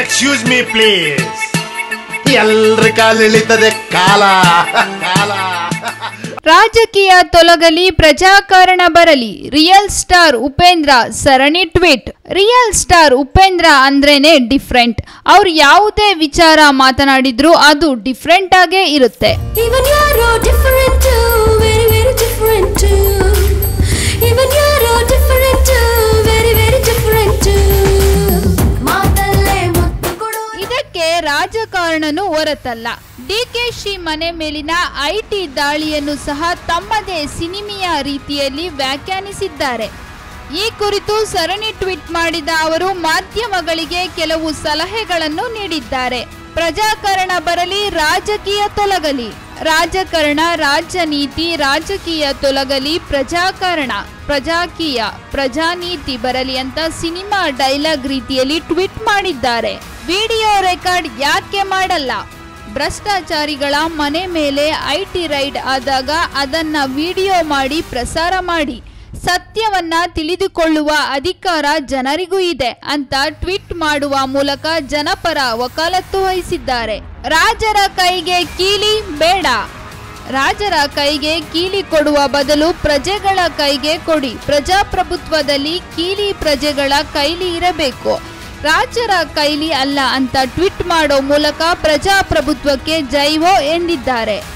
Excuse me please ಎಲ್ರ ಕಾಲ ಇಳಿತದೆ ಕಾಲ. ಕಾಲ. ರಾಜಕೀಯ ತೊಲಗಲಿ ಪ್ರಜಾಕಾರಣ ಬರಲಿ. ರಿಯಲ್ ಸ್ಟಾರ್ ಉಪೇಂದ್ರ ಸರಣಿ ಟ್ವೀಟ್. ರಿಯಲ್ ಸ್ಟಾರ್ ಉಪೇಂದ್ರ ಅಂದ್ರೇನೆ ಡಿಫ್ರೆಂಟ್ ಅವ್ರು ಯಾವುದೇ ವಿಚಾರ ಮಾತನಾಡಿದ್ರು ಅದು ಡಿಫ್ರೆಂಟ್ ಆಗೇ ಇರುತ್ತೆ. ರಾಜಕಾರಣನು ಹೊರತಲ್ಲ. ಡಿಕೆಶಿ ಮನೆ ಮೇಲಿನ ಐಟಿ ದಾಳಿಯನ್ನು ಸಹ ತಮ್ಮದೇ ಸಿನಿಮೆಯ ರೀತಿಯಲ್ಲಿ ವ್ಯಾಖ್ಯಾನಿಸಿದ್ದಾರೆ. ಈ ಕುರಿತು ಸರಣಿ ಟ್ವೀಟ್ ಮಾಡಿದ ಅವರು, ಮಾಧ್ಯಮಗಳಿಗೆ ಕೆಲವು ಸಲಹೆಗಳನ್ನು ನೀಡಿದ್ದಾರೆ. ಪ್ರಜಾಕರಣ ಬರಲಿ, ರಾಜಕೀಯ ತೊಲಗಲಿ. ರಾಜಕಾರಣ ರಾಜನೀತಿ ರಾಜಕೀಯ ತೊಲಗಲಿ, ಪ್ರಜಾಕರಣ, ಪ್ರಜಾಕೀಯ, ಪ್ರಜಾನೀತಿ ಬರಲಿ ಅಂತ ಸಿನಿಮಾ ಡೈಲಾಗ್ ರೀತಿಯಲ್ಲಿ ಟ್ವೀಟ್ ಮಾಡಿದ್ದಾರೆ. ವಿಡಿಯೋ ರೆಕಾರ್ಡ್ ಯಾಕೆ ಮಾಡಲ್ಲ? ಭ್ರಷ್ಟಾಚಾರಿಗಳ ಮನೆ ಮೇಲೆ ಐಟಿ ರೈಡ್ ಆದಾಗ ಅದನ್ನ ವಿಡಿಯೋ ಮಾಡಿ ಪ್ರಸಾರ ಮಾಡಿ. ಸತ್ಯವನ್ನ ತಿಳಿದುಕೊಳ್ಳುವ ಅಧಿಕಾರ ಜನರಿಗೂ ಇದೆ ಅಂತ ಟ್ವೀಟ್ ಮಾಡುವ ಮೂಲಕ ಜನಪರ ವಕಾಲತ್ತು ವಹಿಸಿದ್ದಾರೆ. ರಾಜರ ಕೈಗೆ ಕೀಲಿ ಬೇಡ. ರಾಜರ ಕೈಗೆ ಕೀಲಿ ಕೊಡುವ ಬದಲು ಪ್ರಜೆಗಳ ಕೈಗೆ ಕೊಡಿ. ಪ್ರಜಾಪ್ರಭುತ್ವದಲ್ಲಿ ಕೀಲಿ ಪ್ರಜೆಗಳ ಕೈಲಿ ಇರಬೇಕು. ರಾಜರ ಕೈಲಿ ಅಲ್ಲ ಅಂತ ಟ್ವೀಟ್ ಮಾಡೋ ಮೂಲಕ ಪ್ರಜಾಪ್ರಭುತ್ವಕ್ಕೆ ಜೈವೋ ಎಂದಿದ್ದಾರೆ.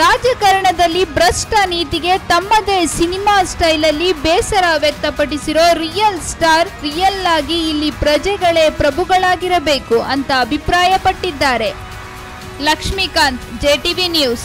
ರಾಜಕಾರಣದಲ್ಲಿ ಭ್ರಷ್ಟ ನೀತಿಗೆ ತಮ್ಮದೇ ಸಿನಿಮಾ ಸ್ಟೈಲಲ್ಲಿ ಬೇಸರ ವ್ಯಕ್ತಪಡಿಸಿರೋ ರಿಯಲ್ ಸ್ಟಾರ್ ರಿಯಲ್ ಆಗಿ ಇಲ್ಲಿ ಪ್ರಜೆಗಳೇ ಪ್ರಭುಗಳಾಗಿರಬೇಕು ಅಂತ ಅಭಿಪ್ರಾಯಪಟ್ಟಿದ್ದಾರೆ. Lakshmikanth, JTV news.